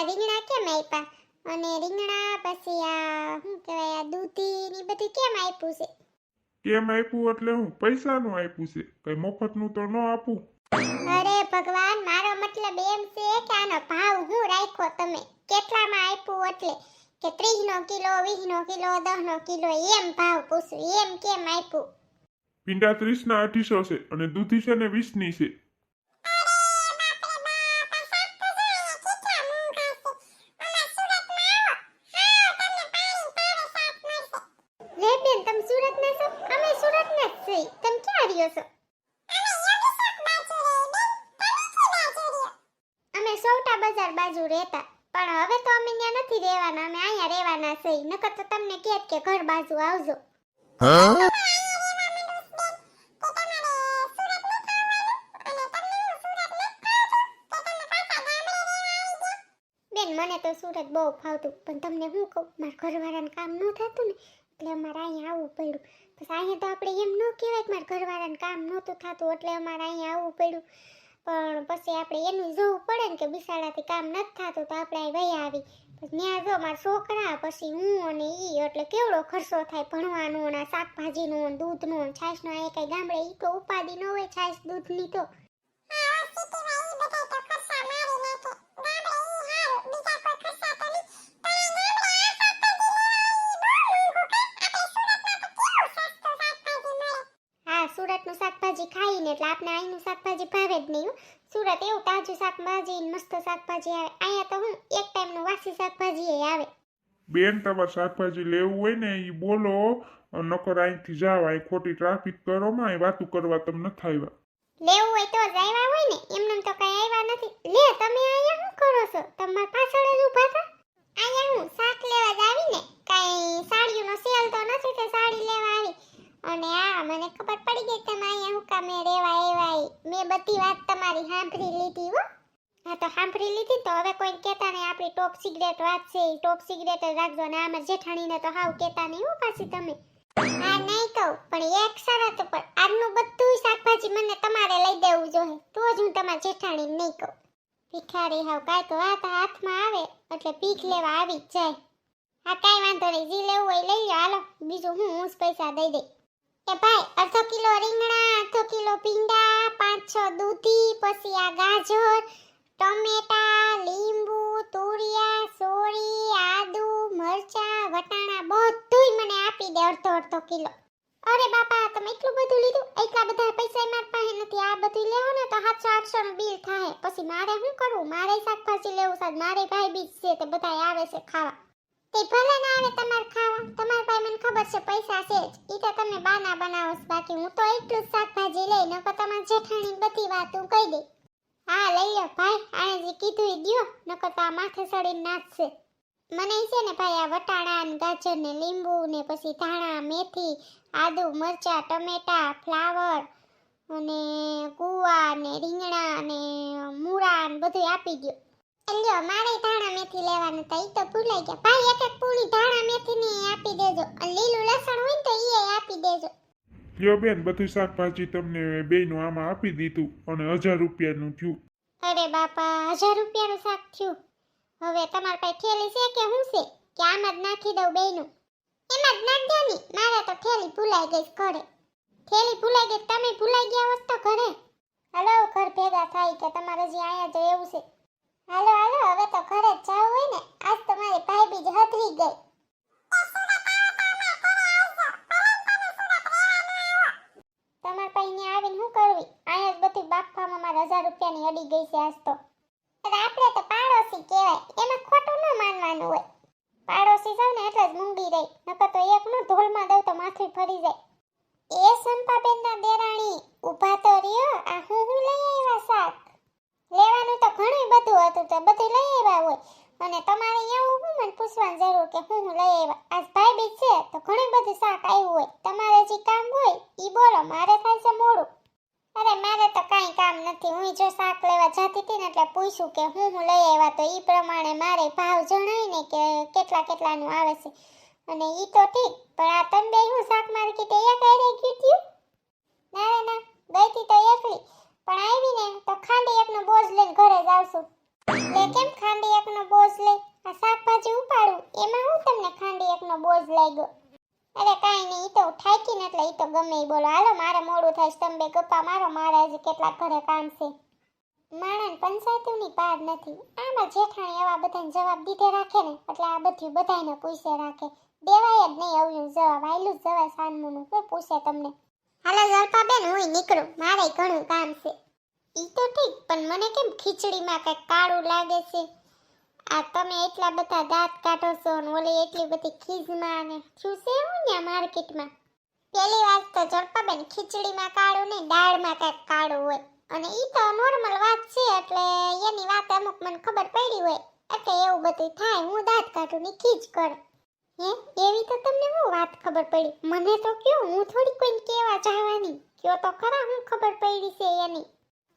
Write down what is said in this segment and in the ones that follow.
આ રીંગણા કેમ આપ્યા? અને રીંગણા પછી આ શું કહેવાય આ દૂધી ને બધું કેમ આપ્યું છે? કેમ આપ્યું? એટલે હું પૈસાનું આપ્યું છે. કઈ મફતનું તો ન આપું. અરે ભગવાન મારો મતલબ એમ છે કે આનો ભાવ હું રાખ્યો તમે? કેટલામાં આપ્યું એટલે? કે ત્રીસ નો કિલો વીસ નો કિલો દસ નો કિલો એમ ભાવ પૂછું. એમ કેમ આપ્યું? પીંડા ત્રીસ ના અઢીસો છે અને દૂધી છે ને વીસની છે રે બેન તમે સુરત ના છો અમે સુરત ના જ છીએ તમે ક્યાં રહ્યો છો અમે સૌટા બજાર બાજુ રહેતા. પણ હવે તો અમે ત્યાં નથી રહેવાના, અમે અહીંયા રહેવાના છે. નકર તો તમને કહેત કે ઘર બાજુ આવજો. બેન, મને તો સુરત બહુ ફાવતું. પણ તમને શું કહું, મારા ઘરવાળાને કામ ન થતું ને, એટલે અમારે અહીંયા આવવું પડ્યું. પછી અહીંયા તો આપણે એમ ન કહેવાય કે મારા ઘરવાળાને કામ નહોતું થતું, એટલે અમારે અહીંયા આવવું પડ્યું. પણ પછી આપણે એનું જોવું પડે ને કે બિસાડાથી કામ નથી થતું તો આપણે વહી આવી. ત્યાં જો મારા છોકરા, પછી હું અને એ એટલે કેવડો ખર્ચો થાય ભણવાનો અને શાકભાજીનો દૂધનો છાશનો એ કઈ ગામડે એ તો ઉપાધિ ન હોય છાશ દૂધની તો. શાકભાજી ખાઈને એટલે આપણે અહીંનું શાકભાજી ભાવે જ નહીં સુરત એવું તાજું શાકભાજી મસ્ત શાકભાજી આવે. અહીંયા તો હું એક ટાઈમનું વાસી શાકભાજી આવે. બેન તમારે શાકભાજી લેવું હોય ને એ બોલો નકર અહીંથી જાવ અહીં ખોટી ટ્રાફિક કરો માં વાતું કરવા તમને નથી આવ્યા. લેવું હોય તો જ આવ્યા હોય ને. એમને તો કઈ આવ્યા નથી. લે તમે અહીંયા શું કરો છો? તમારા પાછળ જ ઊભા હતા અહીંયા હું શાક લેવા જ આવી ને કઈ સાડીઓનો સેલ તો નથી તે સાડી લેવા આવી અને આ મને ખબર પડી ગઈ તમે અહીંયા હું કામે રેવા આવ્યા ઈ. મેં બધી વાત તમારી સાંભળી લીધી હો. હા, તો સાંભળી લીધી તો હવે કોઈ કહેતા નહીં, આપણી ટોપ સિગરેટ વાત છે એ ટોપ સિગરેટ જ રાખજો. ને આમાં જેઠાણીને તો હાવ કહેતા નહીં હો પાછી તમે. હા, નહીં કહું, પણ એક શરત ઉપર આજનું બધું શાકભાજી મને તમારે લઈ દેવું જોઈએ. તો જ હું તમારા જેઠાણીને નહીં કહું. ભિખારી હાવ કાંઈક વાત હાથમાં આવે, એટલે ભીખ લેવા આવી જ જાય. હા, કાંઈ વાંધો નહીં, જી લેવું હોય લઈ લો હાલો, બીજું હું હું પૈસા દઈ દઈ. એ ભાઈ, અડધો કિલો રીંગણા, અડધો કિલો છ દૂધી, પછી આ ગાજર, ટમેટા, લીંબુ, તુરિયા, સોરી, આદુ, મરચા, વટાણા બધુંય મને આપી દે અડધો અડધો કિલો. અરે બાપા, તમે એટલું બધું લીધું? એટલા બધા પૈસા મારા પાસે નથી. આ બધું લેવો ને તો સાતસો આઠસો નું બિલ થાય. પછી મારે શું કરવું? મારે શાકભાજી લેવું છે, મારે ભાઈ બીજ છે તે બધા આવે છે ખાવા. તે ભલે ના આવે તમારે ખાવા, તમાર ભાઈ મને ખબર છે પૈસા છે જ. ઈ તો તમે બાના બનાવો બાકી હું તો એટલું જ શાકભાજી લઈ, નકર તમાર જેઠાણી બધી વાત હું કહી દઈ. હા, લઈ લો ભાઈ, આને જે કીધું ઈ દ્યો, નકર તો આ માથે ચડીને નાખશે મને છે ને ભાઈ આ વટાણા ને ગાજર ને લીંબુ ને પછી ધાણા, મેથી, આદુ, મરચા, ટમેટા, ફ્લાવર અને કુવા ને રીંગણા ને મૂળા ને બધું આપી દો લ્યો મારે ધાણા મેથી લેવાનું તો ઈ તો ભૂલાઈ ગયા. ભાઈ એક એક પૂરી ધાણા મેથી ની આપી દેજો. અને લીલું લસણ હોય ને તો ઈ આપી દેજો. લ્યો બેન બધું શાકભાજી તમને બેયનું આમાં આપી દીધું અને હજાર રૂપિયાનું થયું. અરે બાપા હજાર રૂપિયાનું શાક થયું. હવે તમારા પાસે થેલી છે કે હું છે? કે આમ જ નાખી દઉં બેયનું? એમાં જ નાખ દેની મારે તો થેલી ભૂલાઈ ગઈ ઘરે. થેલી ભૂલાઈ ગઈ તમે ભૂલાઈ ગયા હોત તો ઘરે. હલો ઘર ભેગા થાય કે તમારે જે અહીંયા જ એવું છે. હાલો હાલો, હવે તો ઘરે જ જવું હોય ને, આજ તો મારી ભાઈ બીજ હથરી ગઈ. તમારા પાસે આવીને શું કરવી? અહીંયા જ બધી બાપામાં મારા હજાર રૂપિયાની અડી ગઈ છે આજ તો. આપણે તો પાડોશી કહેવાય, એમાં ખોટું ન માનવાનું હોય. પાડોશી જાવ ને એટલે જ મૂંગી રહી, નકર તો એકનું ઢોલમાં દઉં તો માથું ફરી જાય. એ સંપાબેનના દેરાણી ઊભા તો રહ્યો, આ હું હું લઈ આવ્યા શાક લેવાનું તો ઘણું બધું હતું તો બધું લઈ આવ્યા હોય. અને તમારે એવું હું મને પૂછવાની જરૂર કે હું હું લઈ આવ્યા? આજ ભાઈ બીજ છે તો ઘણું બધું શાક આવ્યું હોય. તમારે જે કામ હોય એ બોલો, મારે થાય છે મોડું. અરે મારે તો કાંઈ કામ નથી. હું જો શાક લેવા જતી હતી ને એટલે પૂછ્યું કે હું હું લઈ આવ્યા? તો એ પ્રમાણે મારે ભાવ જણાય ને કે કેટલા કેટલાનું આવે છે. અને એ તો ઠીક, પણ આ તમે બે હું શાક માર્કેટે એક આરે ગયું થયું? ના ના ગઈ તી તો એકલી. પણ આવી ને તો ખાંડી એકનો બોજ લઈને ઘરે જ આવશું. લે કેમ ખાંડી એકનો બોજ લઈ? આ શાકભાજી ઉપાડું. એમાં હું તમને ખાંડી એકનો બોજ લાગ્યો? અરે કાંઈ નહીં, ઈ તો થાકી ને એટલે ઈ તો ગમે ઈ બોલો. હાલો, મારે મોડું થાય છે. તમે બે ગપ્પા મારો, મારા હજી કેટલાક ઘરે કામ છે. માણસ પંચાયતની પાર નથી. આમાં જેઠાણી એવા બધાને જવાબ દીધે રાખે ને, એટલે આ બધું બધાને પૂછે રાખે. દેવાય જ નહીં આવ્યું જવાબ. આયલું જ જવાય સાનમુનું. કોઈ પૂછે તમને? હાલો જલપાબેન હું નીકળું. મારે ઘણું કામ છે. ઈ તો ઠીક, પણ મને કેમ ખીચડીમાં કંઈક કાળું લાગે છે? આ તમે એટલા બધા દાંત કાઢો છો ને ઓલી એટલી બધી ખીજમાં ને શું છે હું ત્યાં માર્કેટમાં? પહેલી વાત તો જલપાબેન, ખીચડીમાં કાળું નહીં, દાળમાં કંઈક કાળું હોય. અને ઈ તો નોર્મલ વાત છે, એટલે એની વાત અમુક મને ખબર પડી હોય. એટલે એવું બધું થાય, હું દાંત કાઢું ને ખીજ કર. હે? એવી તો તમને હું વાત ખબર પડી? મને તો કયો, હું થોડી કોઈને કેવા જવાની કયો તો ખરા હું ખબર પડી છે એની.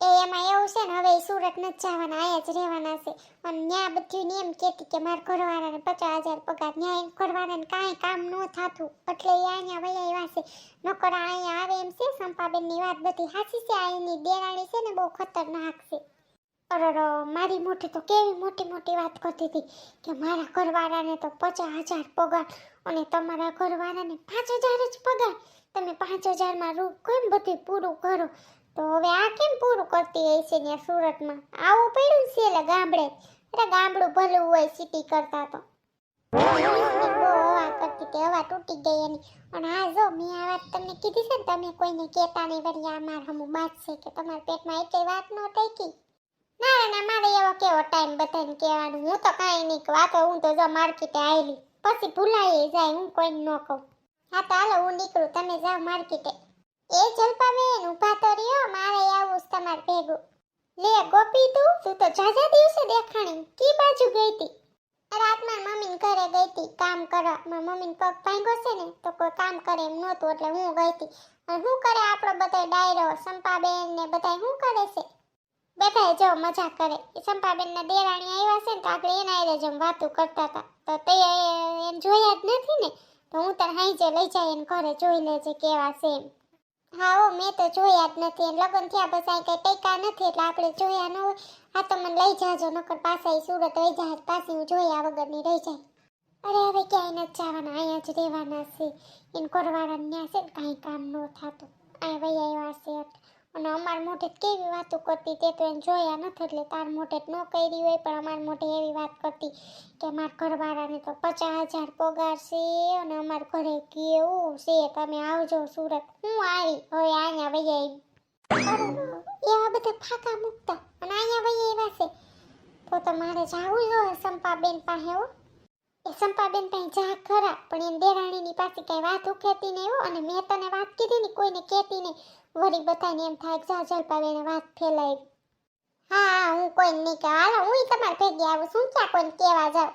એ એમાં એવું છે ને, હવે સુરત નથી જવાના, આયા જ રહેવાના છે. અને ન્યા બધું એમ કહેતી કે મારા ઘરવાળાને પચાસ હજાર પગાર, ન્યા એમ ઘરવાળાને કાંઈ કામ ન થતું. એટલે એ અહીંયા વયા આવ્યા છે. નકર અહીંયા આવે એમ છે, સંપાબેનની વાત બધી સાચી છે, આ એની દેરાણી છે ને, બહુ ખતરનાક છે. અરર મારી મોટી તો કેવી મોટી મોટી વાત કરતી હતી કે મારા ઘરવાળાને તો પચાસ હજાર પગાર અને તમારા ઘરવાળાને પાંચ હજાર જ પગાર. તમે પાંચ હજારમાં રૂપ કેમ બધું પૂરું કરો? તો હવે આ કેમ પૂરું કરતી છે ત્યાં સુરતમાં? આવું પડ્યું છે એટલે ગામડે. એટલે ગામડું ભલું હોય સિટી કરતા તો. કરતી તૂટી ગઈ એની. અને આ જો મેં આ વાત તમને કીધી છે ને, તમે કોઈને કહેતા નહીં, વળી આ માર હમું કે તમારા પેટમાં એટલી વાત ન ટેકી. ના ના મારે એવો કેવો ટાઈમ બધાને કહેવાનું. હું તો કાંઈ નહીં કહું. આ તો હું તો જો માર્કેટે આવેલી પછી ભૂલાઈ જાય, હું કોઈને ન કહું. હા, તો હાલો, હું નીકળું. તમે જાઓ માર્કેટે એ. જલપાબેન, ઊભા તો રહ્યો. મારે આવું તમારે ભેગું. લે, ગોપી તું તું તો જાજા દિવસે દેખાણી. કી બાજુ ગઈ હતી રાતમાં મમ્મીને ઘરે ગઈ હતી કામ કરવા. મારા મમ્મીને પગ ભાંગો છે ને, તો કોઈ કામ કરે એમ નહોતું, એટલે હું ગઈ હતી અને શું કરે આપણો બધા ડાયરો સંપાબેન ને બધા શું કરે છે? બધાય જો મજા કરે. એ સંપાબેન દેરાણી આવ્યા છે ને તો આપણે એના હારે જેમ વાતું કરતા હતા. તો તે એમ જોયા જ નથી ને, તો હું તાર હાઈજે લઈ જાય એને ઘરે જોઈ લેજે કેવા છે એમ. હા ઓ મેં તો જોયા જ નથી અને લગ્ન થયા પછી અહીં કંઈ ટેકા નથી એટલે આપણે જોયા ન હોય. આ તો મને લઈ જાજો, નકર પાછા સુરત વહી જાય પાછી હું જોયા વગરની રહી જાય. અરે હવે ક્યાંય નથી જવાના, અહીંયા જ રહેવાના છે. એને કરવાના ન્યા છે ને કાંઈ કામ ન થતું. અહીંયા વૈયા આવ્યા છે એટલે. અને અમાર મોઢે કેવી વાતો કરતી તે તો એને જોયા નથી એટલે તાર મોઢે ન કરી હોય, પણ અમાર મોઢે એવી વાત કરતી કે મારા ઘરવાળાને તો પચાસ હજાર પગાર છે અને અમાર ઘરે કેવું છે, તમે આવજો સુરત. હું આવી, હવે અહીંયા વૈયા એવા બધા ફાકા મૂકતા અને અહીંયા વૈયા એવા છે. તો તો મારે જવું જોઈએ સંપાબેન પાસે હો. એ સંપાબેન પાસે જા ખરા, પણ એમ દેરાણીની પાસે કઈ વાત ઉખેતી નહીં અને મેં તને વાત કીધી ને કોઈને કહેતી નહીં. વળી બધાને એમ થાય જા જા જલપાબેને વાત ફેલાઈ. હા હા કોઈને નહીં કહે હાલો, હું તમારે ભેગી આવું. શું ક્યાં કોઈને કહેવા જાઉં?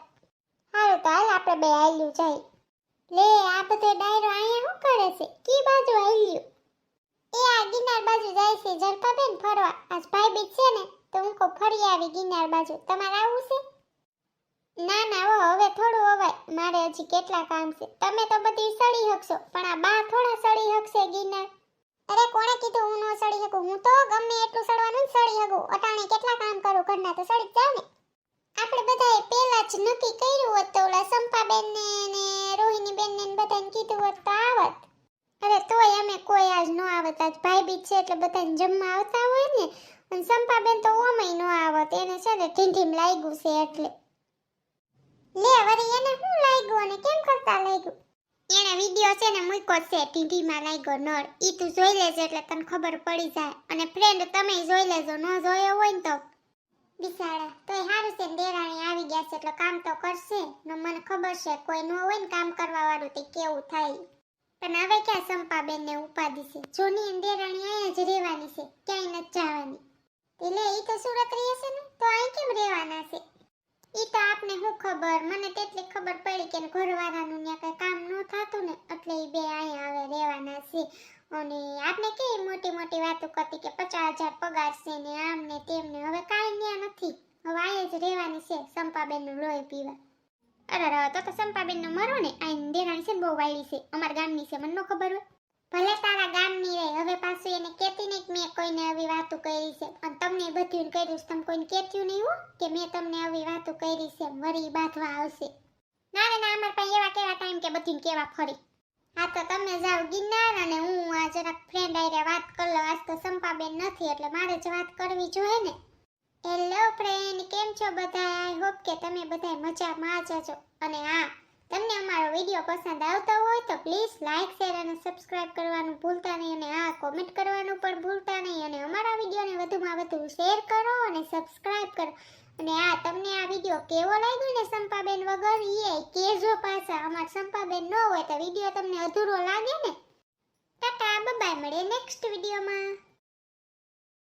હારું તો હાલ આપણે બે આવ્યું જાય. લે, આ બધો ડાયરો અહીંયા શું કરે છે? કી બાજુ આવ્યું એ આ ગિરનાર બાજુ જાય છે જલપાબેન ફરવા. આજ ભાઈ બીજ છે ને, તો હું કહું ફરી આવી ગિરનાર બાજુ. તમારે આવવું છે? ના ના હો હવે થોડું અવાય. મારે હજી કેટલા કામ છે. તમે તો બધી સળી હકશો, પણ આ બા થોડા સળી હકશે ગિરનાર. અરે કોણે કીધું હું નો સડી શકું? હું તો ગમે એટલું સડવાનું સડી શકું. અટાણે કેટલા કામ કરું? ઘરના તો સડી જ જાવ ને. આપણે બધાએ પહેલા જ નક્કી કર્યું હોત તો ઓલા સંપાબેન ને ને રોહિણી બેન ને બધાને કીધું હોત તો આવત. અરે તોય અમે કોઈ આજ ન આવત. આજ ભાઈ બીજ છે એટલે બધાને જમવા આવતા હોય ને. અને સંપાબેન તો ઓમય ન આવત. એને છે ને ઢીંઢીમ લાગ્યું છે એટલે. લે વળી એને શું લાગ્યું અને કેમ કરતા લાગ્યું? એને વીડિયો છે ને મૂક્યો છે ટીવીમાં લાગ્યો નળ. ઈ તું જોઈ લેજે એટલે તને ખબર પડી જાય. અને ફ્રેન્ડ તમે જોઈ લેજો, ન જોયો હોય ને તો. બિસાડા, તોય સારું છે દેરાણી આવી ગયા છે એટલે કામ તો કરશે. ને મને ખબર છે, કોઈ ન હોય ને કામ કરવા વાળું તે કેવું થાય. પણ હવે ક્યાં સંપાબેન ને ઉપાધિ છે? જોની દેરાણી અહીંયા જ રહેવાની છે, ક્યાંય નથી જવાની. એટલે એ તો સુરત રહે છે ને? તો અહીં કેમ રહેવાના છે? ઈ તો આપને શું ખબર? મને તેટલી ખબર પડી કે ઘરવાળાનું ત્યાં કઈ કામ ન થાતું ને, એટલે ઈ બે અહીંયા હવે રહેવાના છે. અને આપને કેવી મોટી મોટી વાતો કરતી કે પચાસ હજાર પગાર છે ને આમ ને તેમ ને, હવે કાંઈ ત્યાં નથી. હવે અહીંયા જ રહેવાની છે સંપાબેનનું લોહી પીવા. અરે તો તો સંપાબેનનું મરો ને આ દેરાણી છે બહુ વાયડી છે. અમારા ગામની છે, મને ન ખબર હોય. ભલે તારા ગામની રહે, હવે પાછું એને કહેતી નહીં કે મેં કોઈને આવી વાતો કરી છે. અને તમને બધું કર્યું છે તમે કોઈને કહેતું નહીં હો કે મેં તમને આવી વાતો કરી છે વળી બાંધવા આવશે. ના રે ના, અમાર પાસે એવા કેવા ટાઈમ કે બધીને કેવા ફરી. હા, તો તમે જાઓ ગિરનાર અને હું આ જરાક ફ્રેન્ડ આઈને વાત કરી લઉં. આજ તો સંપાબેન નથી, એટલે મારે જ વાત કરવી જોઈએ ને. હેલો ફ્રેન્ડ કેમ છો બધા? આઈ હોપ કે તમે બધા મજામાં જ છો અને હા તમને અમારો વીડિયો પસંદ આવતો હોય તો પ્લીઝ લાઇક શેર અને સબસ્ક્રાઇબ કરવાનું ભૂલતા નહીં અને હા કોમેન્ટ કરવાનું પણ ભૂલતા નહીં અને અમારા વિડીયોને વધુમાં વધુ શેર કરો અને સબસ્ક્રાઇબ કરો. અને આ તમને આ વીડિયો કેવો લાગ્યો ને સંપાબેન વગર? એ કેજો પાછા. અમાર સંપાબેન ન હોય તો વીડિયો તમને અધૂરો લાગે ને. ટાટા બાય મળીએ નેક્સ્ટ વિડીયોમાં.